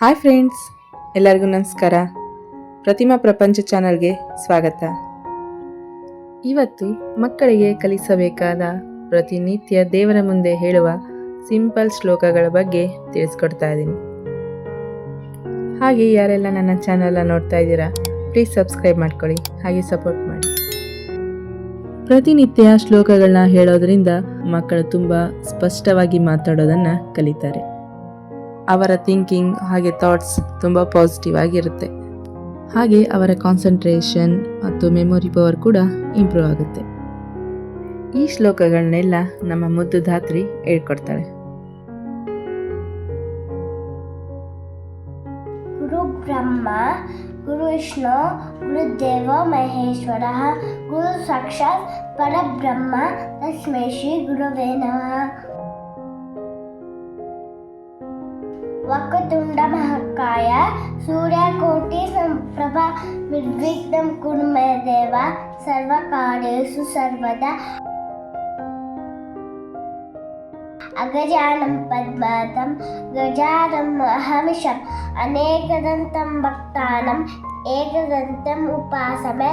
Hi friends ಎಲ್ಲರಿಗೂ ನಮಸ್ಕಾರ. ಪ್ರತಿಮಾ ಪ್ರಪಂಚ ಚಾನಲ್ಗೆ ಸ್ವಾಗತ. ಇವತ್ತು ಮಕ್ಕಳಿಗೆ ಕಲಿಸಬೇಕಾದ ಪ್ರತಿನಿತ್ಯ ದೇವರ ಮುಂದೆ ಹೇಳುವ ಸಿಂಪಲ್ ಶ್ಲೋಕಗಳ ಬಗ್ಗೆ ತಿಳಿಸ್ಕೊಡ್ತಾ ಇದ್ದೀನಿ. ಹಾಗೆ ಯಾರೆಲ್ಲ ನನ್ನ ಚಾನಲ್ನ ನೋಡ್ತಾ ಇದ್ದೀರಾ ಪ್ಲೀಸ್ ಸಬ್ಸ್ಕ್ರೈಬ್ ಮಾಡ್ಕೊಳ್ಳಿ, ಹಾಗೆ ಸಪೋರ್ಟ್ ಮಾಡಿ. ಪ್ರತಿನಿತ್ಯ ಶ್ಲೋಕಗಳನ್ನ ಹೇಳೋದ್ರಿಂದ ಮಕ್ಕಳು ತುಂಬ ಸ್ಪಷ್ಟವಾಗಿ ಮಾತಾಡೋದನ್ನು ಕಲಿತಾರೆ. ಅವರ ಥಿಂಕಿಂಗ್ ಹಾಗೆ ಥಾಟ್ಸ್ ತುಂಬ ಪಾಸಿಟಿವ್ ಆಗಿರುತ್ತೆ. ಹಾಗೆ ಅವರ ಕಾನ್ಸಂಟ್ರೇಷನ್ ಮತ್ತು ಮೆಮೊರಿ ಪವರ್ ಕೂಡ ಇಂಪ್ರೂವ್ ಆಗುತ್ತೆ. ಈ ಶ್ಲೋಕಗಳನ್ನೆಲ್ಲ ನಮ್ಮ ಮುದ್ದು ಧಾತ್ರಿ ಹೇಳ್ಕೊಡ್ತಾಳೆ. ಗುರು ಬ್ರಹ್ಮ, ಗುರು ವಿಷ್ಣು ಗುರುದೇವ ಮಹೇಶ್ವರ, ಗುರು ಸಾಕ್ಷಾತ್, ಪರಬ್ರಹ್ಮ ತಸ್ಮೈ ಶ್ರೀ ಗುರುವೇ ನಮಃ. വക്കത്തുണ്ട മഹക്കായ സൂര്യകോട്ടി സംപ്രഭ നിർവിഘ്നം കുടുംബദേവ സർവകാലേഷു സർവത അഗജാനം പദ്മാതം ഗജാനം അഹമിഷം അനേകദന്തം ഭക്താനം ഏകദന്തം ഉപാസമേ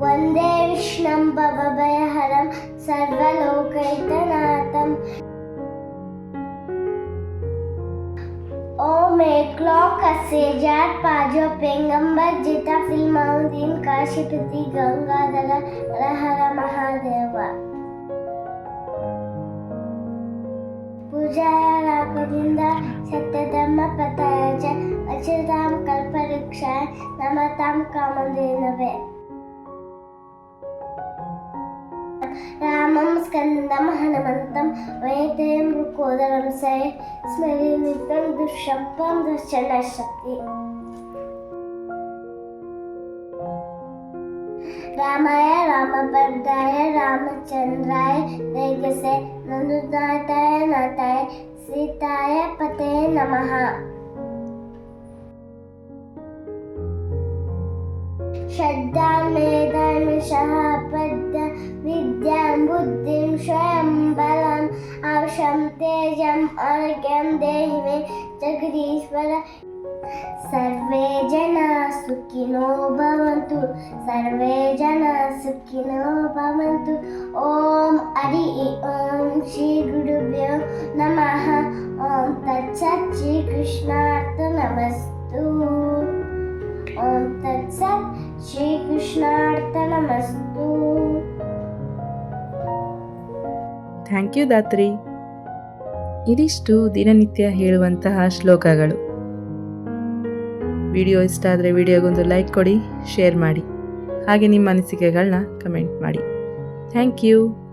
वंदे विष्णं भवभयहरं सर्वलोकैतनाथम्। ओम एक लौक पाजो पेंगंबर जिता फिल्माउद्दीन काशीपति गंगाधर हर महादेव। ಪೂಜಾಯ ರಾಘವಿಂದ ಸತ್ಯಧರ್ಮ ಪತಾಯ ಚ ಅಚತಾಂ ಕಲ್ಪವೃಕ್ಷಾಯ ನಮತಾಂ ಕಾಮಧೇನವೇ രാമം സ്കന്ദ മഹനമന്തം വേദയം ഋക്കോദരം സേ സ്മരി നിത്യം ദുഷപ്പം ദുശന ശക്തി രാമായ രാമഭദ്രായ രാമചന്ദ്രായ വേഗസേ നന്ദുനാഥായ നാഥായ സീതായ പതേ നമഃ. ശ്രദ്ധാമേധാനിഷഃ स्वयं बलम् औषं तेजम् अर्घ्यं देहि मे जगदीश्वर। सर्वे जनाः सुखिनो भवन्तु, सर्वे जनाः सुखिनो भवन्तु। ॐ हरि ॐ श्रीगुरुभ्यो नमः। ॐ तत्सत् श्रीकृष्णार्पणमस्तु ॐ तत्सत् श्रीकृष्णार्पणमस्तु ಥ್ಯಾಂಕ್ ಯು ದಾತ್ರಿ. ಇದಿಷ್ಟು ದಿನನಿತ್ಯ ಹೇಳುವಂತಹ ಶ್ಲೋಕಗಳು. ವಿಡಿಯೋ ಇಷ್ಟ ಆದರೆ ವಿಡಿಯೋಗೊಂದು ಲೈಕ್ ಕೊಡಿ, ಶೇರ್ ಮಾಡಿ. ಹಾಗೆ ನಿಮ್ಮ ಅನಿಸಿಕೆಗಳನ್ನ ಕಮೆಂಟ್ ಮಾಡಿ. Thank you.